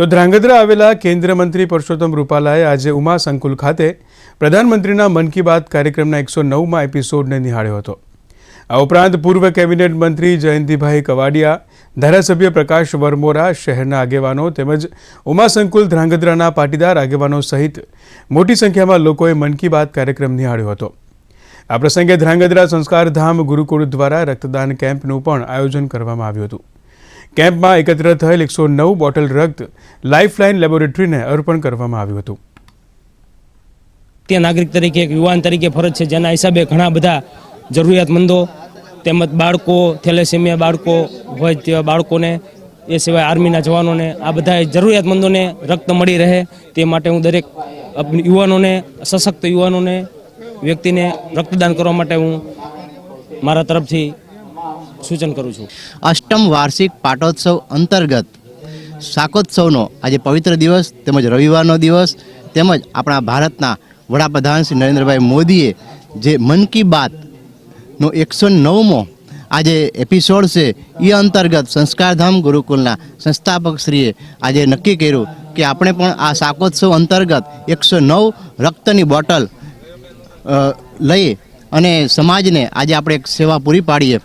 તો ધ્રાંગધ્રા આવેલા કેન્દ્રીય મંત્રી પરસોત્તમ રૂપાલાએ આજે ઉમા સંકુલ ખાતે પ્રધાનમંત્રીના મન કી બાત કાર્યક્રમના એકસો નવમાં એપિસોડને નિહાળ્યો હતો. આ ઉપરાંત પૂર્વ કેબિનેટ મંત્રી જયંતિભાઈ કવાડિયા, ધારાસભ્ય પ્રકાશ વરમોરા, શહેરના આગેવાનો તેમજ ઉમા સંકુલ ધ્રાંગધ્રાના પાટીદાર આગેવાનો સહિત મોટી સંખ્યામાં લોકોએ મન કી બાત કાર્યક્રમ નિહાળ્યો હતો. આ પ્રસંગે ધ્રાંગધ્રા સંસ્કારધામ ગુરુકુળ દ્વારા રક્તદાન કેમ્પનું પણ આયોજન કરવામાં આવ્યું હતું. કેમ્પમાં એકત્ર થયેલ એકસો નવ બોટલ રક્ત લાઇફલાઇન લેબોરેટરીને અર્પણ કરવામાં આવ્યું હતું. ભારતીય નાગરિક તરીકે, એક યુવાન તરીકે ફરજ છે. જેના હિસાબે ઘણા બધા જરૂરિયાતમંદો તેમજ બાળકો, થેલેસેમિયા બાળકો હોય તેવા બાળકોને, એ સિવાય આર્મીના જવાનોને, આ બધા જરૂરિયાતમંદોને રક્ત મળી રહે તે માટે હું દરેક યુવાનોને, સશક્ત યુવાનોને, વ્યક્તિને રક્તદાન કરવા માટે હું મારા તરફથી સૂચન કરું છું. અષ્ટમ વાર્ષિક પાટોત્સવ અંતર્ગત શાકોત્સવનો આજે પવિત્ર દિવસ, તેમજ રવિવારનો દિવસ, તેમજ આપણા ભારતના વડાપ્રધાન શ્રી નરેન્દ્રભાઈ મોદીએ જે મન કી બાતનો એકસો નવમો આજે એપિસોડ છે, એ અંતર્ગત સંસ્કારધામ ગુરુકુલના સંસ્થાપકશ્રીએ આજે નક્કી કર્યું કે આપણે પણ આ શાકોત્સવ અંતર્ગત એકસો નવ રક્તની બોટલ લઈ અને સમાજને આજે આપણે એક સેવા પૂરી પાડીએ.